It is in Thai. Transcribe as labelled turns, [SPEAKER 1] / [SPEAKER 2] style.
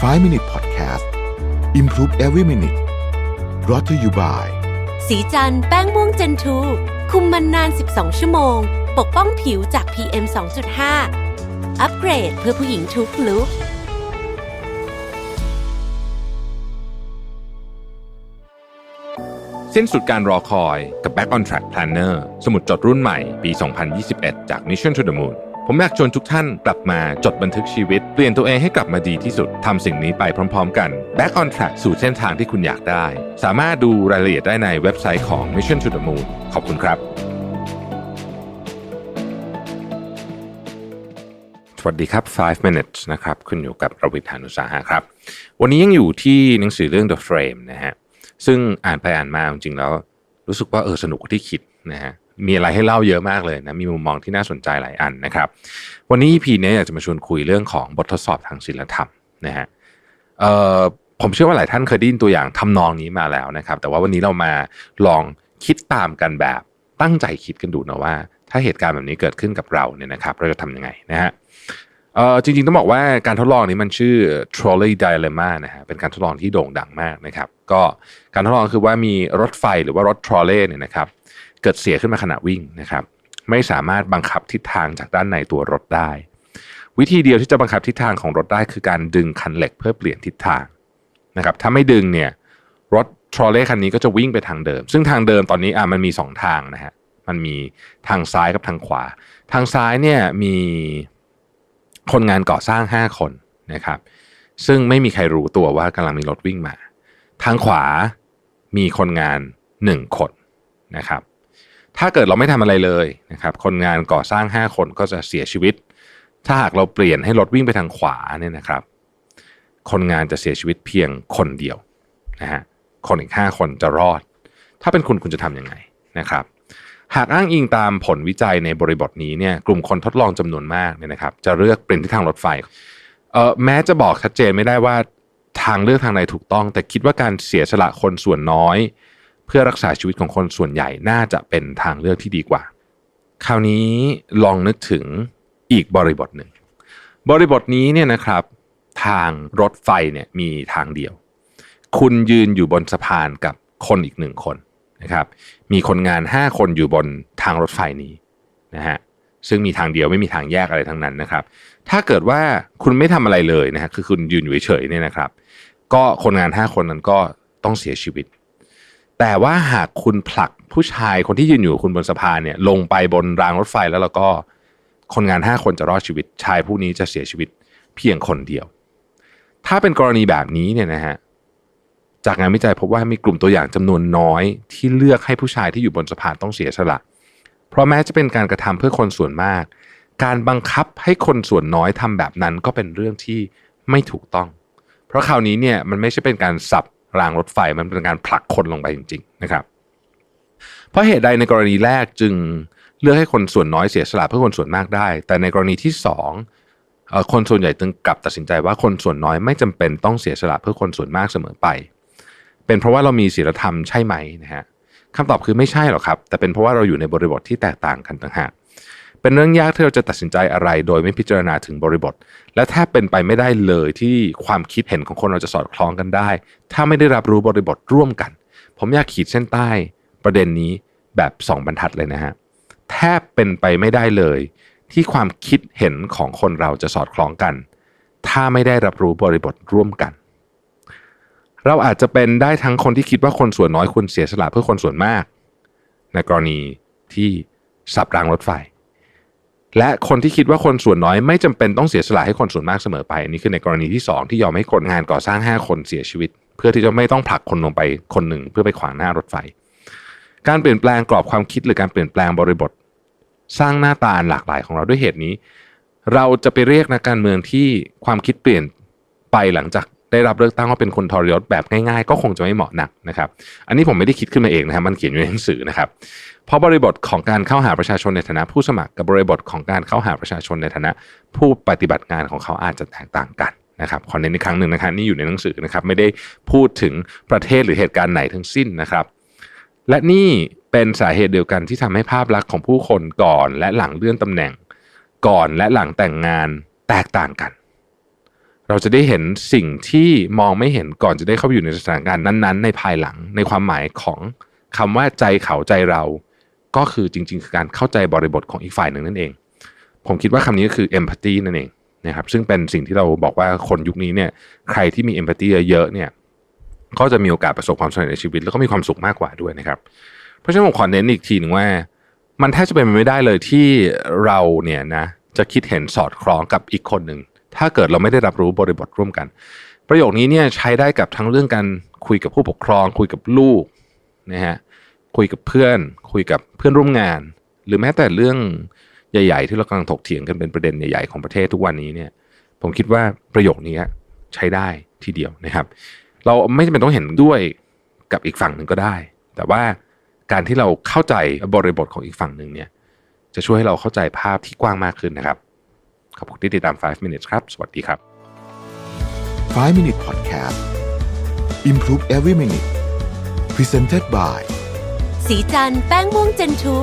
[SPEAKER 1] 5 Minute Podcast Improve Every Minute brought to you by
[SPEAKER 2] สีจันแป้งม่วงเจนทูคุมมันนาน 12 ชั่วโมง ปกป้องผิวจาก PM 2.5 อัปเกรดเพื่อผู้หญิงทุกลุก
[SPEAKER 3] สิ้นสุดการรอคอยกับ Back on Track Planner สมุดจดรุ่นใหม่ปี 2021 จาก Mission to the Moon ผมอยากชวนทุกท่านกลับมาจดบันทึกชีวิต เปลี่ยนตัวเองให้กลับมาดีที่สุดทำสิ่งนี้ไปพร้อม ๆ กัน Back on Track สู่เส้นทางที่คุณอยากได้ สามารถดูรายละเอียดได้ในเว็บไซต์ของ Mission to the Moon ขอบคุณครับ สวัสดีครับ 5 minutes นะครับคุณอยู่กับประวิทยานุสาหะครับ วันนี้ยังอยู่ที่หนังสือเรื่อง The Frame นะฮะซึ่งอ่านไปอ่านมาจริงๆแล้ว รู้สึกว่าเออสนุกที่คิดนะฮะ มีอะไรให้เล่าเยอะมากเลยนะมีมุมมองที่น่าสนใจหลายอันนะครับ วันนี้ EP นี้อยากจะมาชวนคุยเรื่องของบททดสอบทางศิลธรรมนะฮะผมเชื่อว่าหลายท่านเคยได้ยินตัวอย่างทำนองนี้มาแล้วนะครับ แต่ว่าวันนี้เรามาลองคิดตามกันแบบตั้งใจคิดกันดูนะว่า ถ้าเหตุการณ์แบบนี้เกิดขึ้นกับเราเนี่ยนะครับ เราจะทำยังไงนะฮะ เอ่อจริงๆ ต้องบอกว่าการทดลองนี้มันชื่อ trolley dilemma นะฮะเป็นการทดลองที่โด่งดังมากนะครับ ก็การทดลองคือว่ามีรถไฟหรือว่ารถ trolley เนี่ยนะครับ เกิดเสียขึ้นมาขณะวิ่งนะครับ ไม่สามารถบังคับทิศทางจากด้านในตัวรถได้ วิธีเดียวที่จะบังคับทิศทางของรถได้คือการดึงคันเหล็กเพื่อเปลี่ยนทิศทางนะครับ ถ้าไม่ดึงเนี่ยรถ trolley คันนี้ก็จะวิ่งไปทางเดิม ซึ่งทางเดิมตอนนี้อะมันมีสองทางนะฮะมันมีทางซ้ายกับทางขวา ทางซ้ายเนี่ยมี คนงานก่อสร้าง 5 คนนะครับ ซึ่งไม่มีใครรู้ตัวว่ากำลังมีรถวิ่งมา ทางขวามีคนงาน 1 คนนะครับ ถ้าเกิดเราไม่ทำอะไรเลยนะครับ คนงานก่อสร้าง 5 คนก็จะเสียชีวิต ถ้าหากเราเปลี่ยนให้รถวิ่งไปทางขวาเนี่ยนะครับ คนงานจะเสียชีวิตเพียงคนเดียวนะฮะคนอีก 5 คนจะรอด ถ้าเป็นคุณคุณจะทำยังไงนะครับ หากอ้างอิงตามผลวิจัยในบริบทนี้เนี่ยกลุ่มคนทดลองจำนวนมากเนี่ยนะครับ จะเลือกเปลี่ยนทิศทางรถไฟเอ่อแม้จะบอกชัดเจนไม่ได้ว่าทางเลือกทางใดถูกต้อง แต่คิดว่าการเสียสละคนส่วนน้อย เพื่อรักษาชีวิตของคนส่วนใหญ่น่าจะเป็นทางเลือกที่ดีกว่า คราวนี้ลองนึกถึงอีกบริบทหนึ่ง บริบทนี้เนี่ยนะครับ ทางรถไฟเนี่ยมีทางเดียว คุณยืนอยู่บนสะพานกับคนอีกหนึ่งคน นะครับ มีคนงาน 5 คนอยู่บนทางรถไฟนี้นะฮะซึ่งมีทางเดียวไม่มีทางแยกอะไรทั้งนั้นนะครับ ถ้าเกิดว่าคุณไม่ทำอะไรเลยนะฮะคือคุณยืนอยู่เฉยๆเนี่ยนะครับ ก็คนงาน 5 คนนั้นก็ต้องเสียชีวิต แต่ว่าหากคุณผลักผู้ชายคนที่ยืนอยู่คุณบนสะพานเนี่ยลงไปบนรางรถไฟแล้วแล้วก็คนงาน 5 คนจะรอดชีวิต ชายผู้นี้จะเสียชีวิตเพียงคนเดียว ถ้าเป็นกรณีแบบนี้เนี่ยนะฮะ จากงานวิจัยพบว่ามีกลุ่มตัวอย่างจำนวนน้อยที่เลือกให้ผู้ชายที่อยู่บนสะพานต้องเสียสละ เพราะแม้จะเป็นการกระทำเพื่อคนส่วนมาก การบังคับให้คนส่วนน้อยทำแบบนั้นก็เป็นเรื่องที่ไม่ถูกต้อง เพราะคราวนี้เนี่ยมันไม่ใช่เป็นการสับรางรถไฟมันเป็นการผลักคนลงไปจริง ๆ นะครับ เพราะเหตุใดในกรณีแรกจึงเลือกให้คนส่วนน้อยเสียสละเพื่อคนส่วนมากได้ แต่ในกรณีที่สองคนส่วนใหญ่จึงกลับตัดสินใจว่าคนส่วนน้อยไม่จำเป็นต้องเสียสละเพื่อคนส่วนมากเสมอไป เป็นเพราะว่าเรามีศีลธรรมใช่ไหมนะฮะคำตอบคือไม่ใช่หรอกครับ แต่เป็นเพราะว่าเราอยู่ในบริบทที่แตกต่างกันต่างหากเป็นเรื่องยากที่เราจะตัดสินใจอะไร โดยไม่พิจารณาถึงบริบท และแทบเป็นไปไม่ได้เลยที่ความคิดเห็นของคนเราจะสอดคล้องกันได้ ถ้าไม่ได้รับรู้บริบทร่วมกัน ผมอยากขีดเส้นใต้ ประเด็นนี้แบบสองบรรทัดเลยนะฮะแทบเป็นไปไม่ได้เลย ที่ความคิดเห็นของคนเราจะสอดคล้องกัน ถ้าไม่ได้รับรู้บริบทร่วมกัน เราอาจจะเป็นได้ทั้งคนที่คิดว่าคนส่วนน้อยควรเสียสละเพื่อคนส่วนมาก ในกรณีที่สับรางรถไฟ และคนที่คิดว่าคนส่วนน้อยไม่จำเป็นต้องเสียสละให้คนส่วนมากเสมอไปอันนี้คือในกรณีที่สองที่ยอมให้คนงานก่อสร้าง 5 คนเสียชีวิต เพื่อที่จะไม่ต้องผลักคนลงไปคนหนึ่งเพื่อไปขวางหน้ารถไฟ การเปลี่ยนแปลงกรอบความคิดหรือการเปลี่ยนแปลงบริบท สร้างหน้าตาหลากหลายของเราด้วยเหตุนี้ เราจะไปเรียกนักการเมืองที่ความคิดเปลี่ยนไปหลังจาก ได้รับเลือกตั้งว่าเป็นคนทรยศแบบง่ายๆ ก็คงจะไม่เหมาะนักนะครับ อันนี้ผมไม่ได้คิดขึ้นมาเองนะครับมันเขียนอยู่ในหนังสือนะครับ เพราะบริบทของการเข้าหาประชาชนในฐานะผู้สมัครกับบริบทของการเข้าหาประชาชนในฐานะ ผู้ปฏิบัติงานของเขาอาจจะแตกต่างกันนะครับขอเน้นอีกครั้งหนึ่งนะครับนี่อยู่ในหนังสือนะครับไม่ได้พูดถึงประเทศหรือเหตุการณ์ไหนทั้งสิ้นนะครับ และนี่เป็นสาเหตุเดียวกันที่ทำให้ภาพลักษณ์ของผู้คนก่อนและหลังเลื่อนตำแหน่ง ก่อนและหลังแต่งงานแตกต่างกัน เราจะได้เห็นสิ่งที่มองไม่เห็นก่อนจะได้เข้าไปอยู่ในสถานการณ์นั้น ๆ ในภายหลังในความหมายของคำว่าใจเขาใจเรา ก็คือจริง ๆ คือการเข้าใจบริบทของอีกฝ่ายหนึ่งนั่นเอง ผมคิดว่าคำนี้ก็คือ empathy นั่นเองนะครับซึ่งเป็นสิ่งที่เราบอกว่าคนยุคนี้เนี่ยใครที่มี empathy เยอะๆเนี่ยก็จะมีโอกาสประสบความสำเร็จในชีวิต แล้วก็มีความสุขมากกว่าด้วยนะครับ เพราะฉะนั้นผมขอเน้นอีกทีหนึ่งว่า มันแทบจะเป็นไปไม่ได้เลยที่เราเนี่ยนะจะคิดเห็นสอดคล้องกับอีกคนหนึ่ง ถ้าเกิดเราไม่ได้รับรู้บริบทร่วมกัน ประโยคนี้เนี่ยใช้ได้กับทั้งเรื่องการคุยกับผู้ปกครอง คุยกับลูกนะฮะคุยกับเพื่อน คุยกับเพื่อนร่วมงาน หรือแม้แต่เรื่องใหญ่ๆ ที่เรากำลังถกเถียงกันเป็นประเด็นใหญ่ๆของประเทศทุกวันนี้เนี่ย ผมคิดว่าประโยคนี้ใช้ได้ทีเดียวนะครับ เราไม่จำเป็นต้องเห็นด้วยกับอีกฝั่งหนึ่งก็ได้ แต่ว่าการที่เราเข้าใจบริบทของอีกฝั่งหนึ่งเนี่ย จะช่วยให้เราเข้าใจภาพที่กว้างมากขึ้นนะครับ ขอบคุณที่ติดตาม 5 minutes ครับ สวัสดีครับ
[SPEAKER 1] 5 Minute Podcast Improve Every Minute Presented by
[SPEAKER 2] สีจันแป้งม่วงเจนทู